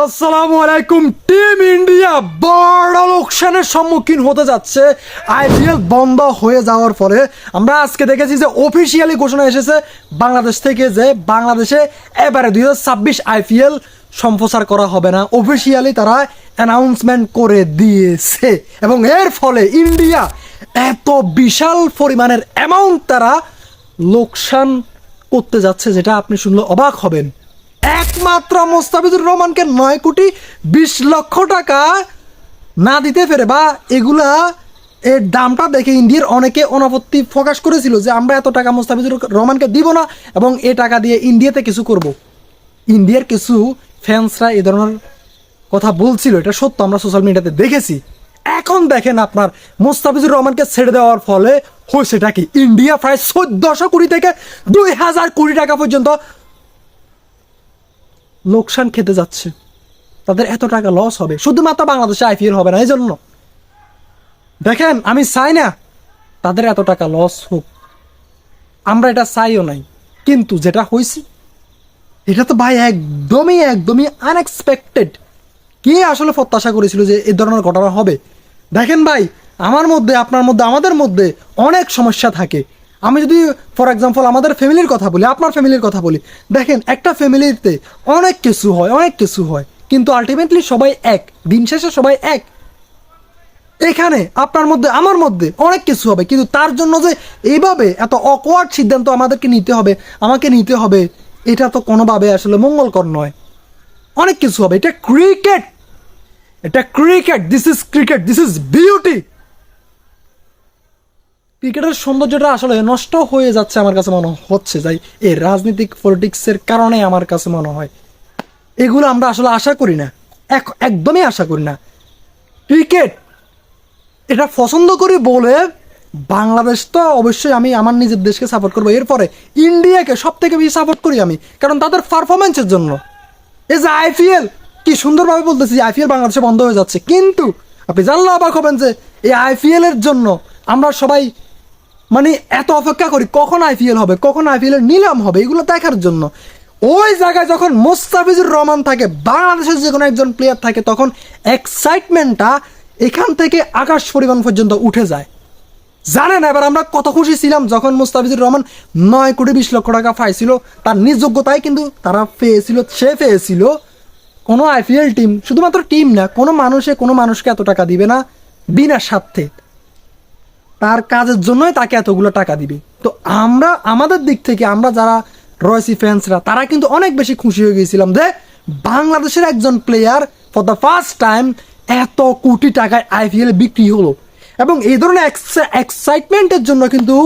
আসসালামু আলাইকুম, team India বড় লোকসানের সম্মুখীন হতে যাচ্ছে। আইপিএল বন্ধ হয়ে যাওয়ার ফলে আমরা আজকে দেখেছি যে অফিসিয়ালি ঘোষণা এসেছে বাংলাদেশ থেকে যে বাংলাদেশে এবারে দুই হাজার ছাব্বিশ আইপিএল সম্প্রচার করা হবে না। অফিসিয়ালি তারা অ্যানাউন্সমেন্ট করে দিয়েছে। এবং এর ফলে ইন্ডিয়া এত বিশাল পরিমাণের অ্যামাউন্ট তারা লোকসান করতে যাচ্ছে, যেটা আপনি শুনলে অবাক হবেন। একমাত্র মোস্তাফিজুর রহমানকে নয় কোটি বিশ লক্ষ টাকা না দিতে ফেরে বা এগুলা এর দামটা দেখে ইন্ডিয়ার অনেকে অনাপত্তি প্রকাশ করেছিল যে আমরা এত টাকা মোস্তাফিজুর রহমানকে দিব না এবং এ টাকা দিয়ে ইন্ডিয়াতে কিছু করব। ইন্ডিয়ার কিছু ফ্যান্সরা এ ধরনের কথা বলছিল, এটা সত্য, আমরা সোশ্যাল মিডিয়াতে দেখেছি। এখন দেখেন আপনার মোস্তাফিজুর রহমানকে ছেড়ে দেওয়ার ফলে হয়েছেটা কি? ইন্ডিয়া প্রায় চোদ্দশো কোটি থেকে দুই হাজার কোটি টাকা পর্যন্ত লোকসান খেতে যাচ্ছে। তাদের এত টাকা লস হবে। শুধুমাত্র বাংলাদেশে আইপিএল হবে না, এই জন্য। দেখেন, আমি চাই না তাদের এত টাকা লস হোক। আমরা এটা চাইও নাই। কিন্তু যেটা হয়েছে, এটা তো ভাই একদমই একদমই আনএক্সপেক্টেড কে আসলে প্রত্যাশা করেছিল যে এই ধরনের ঘটনা হবে? দেখেন ভাই, আমার মধ্যে, আপনার মধ্যে, আমাদের মধ্যে অনেক সমস্যা থাকে। আমি যদি ফর এক্সাম্পল আমাদের ফ্যামিলির কথা বলি, আপনার ফ্যামিলির কথা বলি, দেখেন, একটা ফ্যামিলিতে অনেক কিছু হয়, অনেক কিছু হয়, কিন্তু আলটিমেটলি সবাই এক, দিন শেষে সবাই এক। এখানে, আপনার মধ্যে, আমার মধ্যে অনেক কিছু হবে, কিন্তু তার জন্য যে এইভাবে এত অকওয়ার্ড সিদ্ধান্ত আমাদেরকে নিতে হবে, আমাকে নিতে হবে, এটা তো কোনোভাবে আসলে মঙ্গলকর নয়। অনেক কিছু হবে, এটা ক্রিকেট এটা cricket this is cricket this is beauty ক্রিকেটের সৌন্দর্যটা আসলে নষ্ট হয়ে যাচ্ছে আমার কাছে মনে হচ্ছে, যাই এই রাজনৈতিক পলিটিক্সের কারণে আমার কাছে মনে হয়। এগুলো আমরা আসলে আশা করি না। এক, একদমই আশা করি না। ক্রিকেট, এটা পছন্দ করি বলে বাংলাদেশ তো অবশ্যই আমি আমার নিজের দেশকে সাপোর্ট করব। এরপরে ইন্ডিয়াকে সব থেকে বেশি সাপোর্ট করি আমি, কারণ তাদের পারফরমেন্সের জন্য। এই যে আইপিএল, কি সুন্দরভাবে বলতেছি, আইপিএল বাংলাদেশে বন্ধ হয়ে যাচ্ছে। কিন্তু আপনি জানলে অবাক হবেন যে এই আইপিএল এর জন্য আমরা সবাই মানে এত অপেক্ষা করি, কখন আইপিএল হবে, কখন আইপিএল এর নিলাম হবে, এগুলো দেখার জন্য। ওই জায়গায় যখন মোস্তাফিজুর রহমান থাকে, বাংলাদেশের যে কোনো একজন প্লেয়ার থাকে, তখন এক্সাইটমেন্টটা এখান থেকে আকাশ পরিমাণ পর্যন্ত উঠে যায়। জানেন, এবার আমরা কত খুশি ছিলাম যখন মুস্তাফিজুর রহমান নয় কোটি বিশ লক্ষ টাকা পাইছিল, তার নিজ যোগ্যতায় কিন্তু তারা পেয়েছিল, সে পেয়েছিল। কোনো আইপিএল টিম শুধুমাত্র টিম না, কোনো মানুষে কোনো মানুষকে এত টাকা দিবে না, বিনা স্বার্থে। তার কাজের জন্যই তাকে এতগুলো টাকা দিবে। তো আমরা, আমাদের দিক থেকে আমরা যারা রয়েছি ফ্যান্সরা তারা কিন্তু অনেক বেশি খুশি হয়ে গিয়েছিলাম যে বাংলাদেশের একজন player for the first time এত কোটি টাকায় আইপিএল বিক্রি হলো। এবং এই ধরনের এক্সাইটমেন্টের জন্য কিন্তু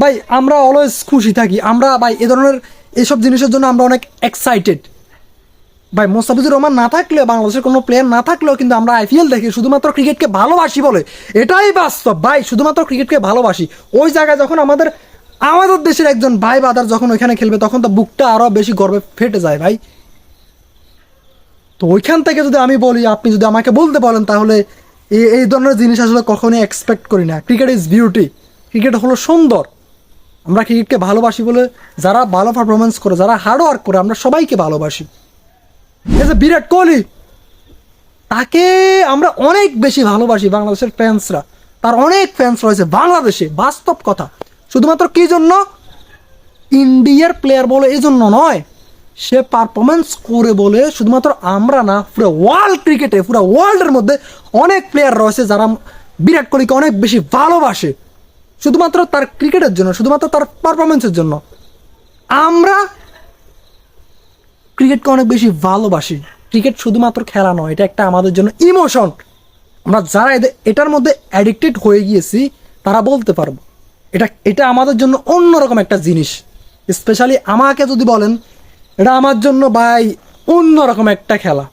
ভাই আমরা অলওয়েজ খুশি থাকি। আমরা ভাই এ ধরনের এসব জিনিসের জন্য আমরা অনেক এক্সাইটেড ভাই, মোস্তাফিজুর রহমান না থাকলেও, বাংলাদেশের কোনো প্লেয়ার না থাকলেও কিন্তু আমরা আইপিএল দেখি, শুধুমাত্র ক্রিকেটকে ভালোবাসি বলে। এটাই বাস্তব। ভাই, শুধুমাত্র ক্রিকেটকে ভালোবাসি। ওই জায়গায় যখন আমাদের আমাদের দেশের একজন ভাই বাদার যখন ওইখানে খেলবে, তখন তো বুকটা আরও বেশি গর্বে ফেটে যায়, ভাই। তো ওইখান থেকে যদি আমি বলি, আপনি যদি আমাকে বলতে বলেন তাহলে এই ধরনের জিনিস আসলে কখনোই এক্সপেক্ট করি না। ক্রিকেট ইজ বিউটি ক্রিকেট হলো সুন্দর। আমরা ক্রিকেটকে ভালোবাসি বলে, যারা ভালো পারফরমেন্স করে, যারা হার্ড ওয়ার্ক করে, আমরা সবাইকে ভালোবাসি। এই যে বিরাট কোহলি, তাকে আমরা অনেক বেশি ভালোবাসি বাংলাদেশের ফ্যান্সরা তার অনেক ফ্যান্স রয়েছে বাংলাদেশে, বাস্তব কথা। শুধুমাত্র কি জন্য? ইন্ডিয়ার প্লেয়ার বলে এই জন্য নয়। সে পারফরমেন্স করে বলে শুধুমাত্র আমরা না, পুরো ওয়ার্ল্ড ক্রিকেটে পুরো ওয়ার্ল্ডের মধ্যে অনেক প্লেয়ার রয়েছে যারা বিরাট কোহলিকে অনেক বেশি ভালোবাসে। শুধুমাত্র তার ক্রিকেটের জন্য, শুধুমাত্র তার পারফরমেন্সের জন্য। আমরা ক্রিকেটকে অনেক বেশি ভালোবাসি। ক্রিকেট শুধুমাত্র খেলা নয়, এটা একটা আমাদের জন্য ইমোশন আমরা যারা এটার মধ্যে অ্যাডিক্টেড হয়ে গিয়েছি, তারা বলতে পারব। এটা এটা আমাদের জন্য অন্যরকম একটা জিনিস। স্পেশালি আমাকে যদি বলেন, এটা আমার জন্য ভাই অন্যরকম একটা খেলা।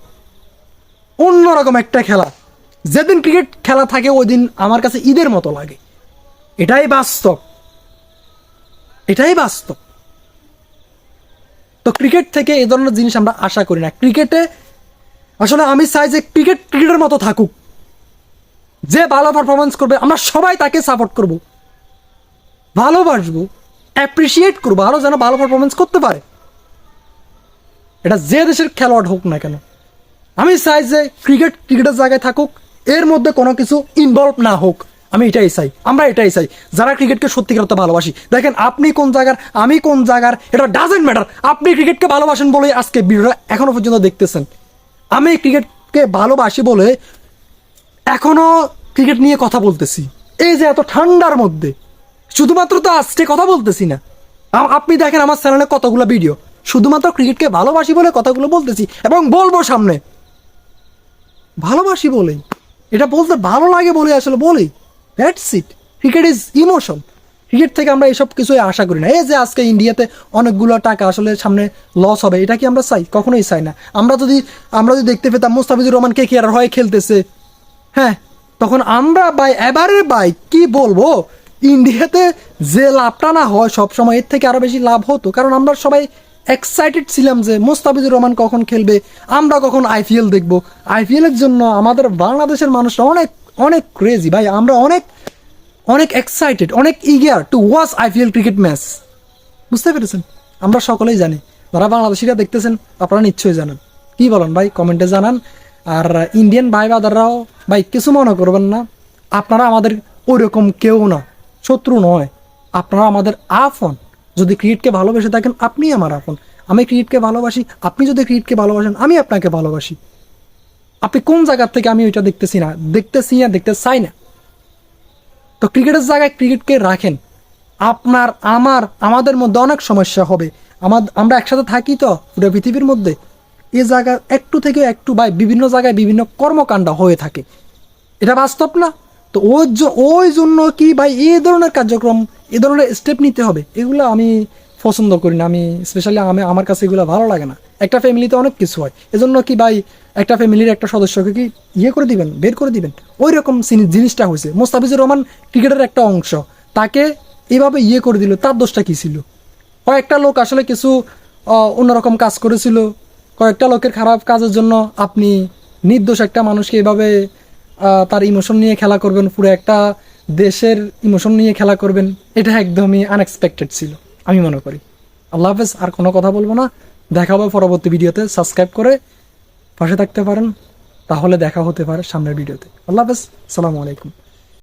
অন্যরকম একটা খেলা। যেদিন ক্রিকেট খেলা থাকে ওই দিন আমার কাছে ঈদের মতো লাগে। এটাই বাস্তব। এটাই বাস্তব। তো ক্রিকেট থেকে এই ধরনের জিনিস আমরা আশা করি না। ক্রিকেটে আসলে আমি চাই যে ক্রিকেট ক্রিকেটের মতো থাকুক। যে ভালো পারফরমেন্স করবে, আমরা সবাই তাকে সাপোর্ট করব। ভালোবাসবো অ্যাপ্রিসিয়েট করব আরও যেন ভালো পারফরমেন্স করতে পারে। এটা যে দেশের খেলোয়াড় হোক না কেন। আমি চাই যে ক্রিকেট ক্রিকেটের জায়গায় থাকুক, এর মধ্যে কোনো কিছু ইনভলভ না হোক। আমি এটাই চাই, আমরা এটাই চাই। যারা ক্রিকেটকে সত্যিকার অর্থে ভালোবাসি, দেখেন আপনি কোন জায়গার, আমি কোন জায়গার, এটা ডাজেন্ট ম্যাটার আপনি ক্রিকেটকে ভালোবাসেন বলে আজকে ভিডিওটা এখনও পর্যন্ত দেখতেছেন। আমি ক্রিকেটকে ভালোবাসি বলে এখনও ক্রিকেট নিয়ে কথা বলতেছি। এই যে এত ঠান্ডার মধ্যে, শুধুমাত্র তো আজকে কথা বলতেছি না। আপনি দেখেন আমার চ্যানেলে কতগুলো ভিডিও শুধুমাত্র ক্রিকেটকে ভালোবাসি বলে কথাগুলো বলতেছি এবং বলব সামনে। ভালোবাসি বলেই, এটা বলতে ভালো লাগে বলে আসলে বলি that's it cricket is emotion cricket থেকে আমরা এসব কিছুই আশা করি না। এই যে আজকে ইন্ডিয়াতে অনেকগুলো টাকা আসলে সামনে লস হবে, এটা কি আমরা চাই? কখনোই চাই না। আমরা যদি আমরা যদি দেখতে পেতাম মুস্তাফিজুর রহমান কে কে আর হয়ে খেলতেছে? হ্যাঁ তখন আমরা বাই এবারে বাই কি বলব? ইন্ডিয়াতে যে লাভটা না হয় সবসময় এর থেকে আরও বেশি লাভ হতো। কারণ আমরা সবাই এক্সাইটেড ছিলাম যে মোস্তাফিজুর রহমান কখন খেলবে। আমরা কখন আইপিএল দেখব। আইপিএল এর জন্য আমাদের বাংলাদেশের মানুষরা অনেক অনেক ক্রেজি ভাই, আমরা অনেক অনেক এক্সাইটেড অনেক eager to watch IPL cricket match বুঝতে পেরেছেন? আমরা সকলেই জানি। যারা বাংলাদেশিরা দেখতেছেন, আপনারা নিশ্চয়ই জানেন। কি বলেন ভাই? কমেন্টে জানান। আর ইন্ডিয়ান ভাই বাদাররাও ভাই, কিছু মনে করবেন না। আপনারা আমাদের ওইরকম কেউ না, শত্রু নয়। আপনারা আমাদের আপন। যদি ক্রিকেটকে ভালোবেসে থাকেন আপনি আমার আপন। আমি ক্রিকেটকে ভালোবাসি, আপনি যদি ক্রিকেটকে ভালোবাসেন, আমি আপনাকে ভালোবাসি। আপনি কোন জায়গার থেকে আমি ওইটা দেখতেছি না? দেখতেছি না, দেখতে চাই না। তো ক্রিকেটের জায়গায় ক্রিকেটকে রাখেন। আপনার, আমার, আমাদের মধ্যে অনেক সমস্যা হবে। আমার, আমরা একসাথে থাকি তো পুরো পৃথিবীর মধ্যে। এ জায়গা একটু থেকে একটু বা বিভিন্ন জায়গায় বিভিন্ন কর্মকাণ্ড হয়ে থাকে। এটা বাস্তব না? তো ওর ওই জন্য কি ভাই এই ধরনের কার্যক্রম, এ ধরনের স্টেপ নিতে হবে? এগুলো আমি পছন্দ করি না। আমি স্পেশালি আমি, আমার কাছে এগুলো ভালো লাগে না। একটা ফ্যামিলিতে অনেক কিছু হয়। এজন্য কি ভাই, একটা ফ্যামিলির একটা সদস্যকে কি ইয়ে করে দিবেন, বের করে দিবেন? ওই রকম জিনিসটা হয়েছে। মোস্তাফিজুর রহমান ক্রিকেটের একটা অংশ। তাকে এইভাবে ইয়ে করে দিল, তার দোষটা কি ছিল? কয়েকটা লোক আসলে কিছু অন্যরকম কাজ করেছিল। কয়েকটা লোকের খারাপ কাজের জন্য আপনি নির্দোষ একটা মানুষকে এভাবে তার ইমোশন নিয়ে খেলা করবেন, পুরো একটা দেশের ইমোশন নিয়ে খেলা করবেন, এটা একদমই আনএক্সপেক্টেড ছিল, আমি মনে করি। আল্লাহ হাফেজ, আর কোনো কথা বলব না। দেখা হবে পরবর্তী ভিডিওতে। সাবস্ক্রাইব করে পাশে থাকতে পারেন, তাহলে দেখা হতে পারে সামনের ভিডিওতে। আল্লাহ হাফেজ, সালামু আলাইকুম।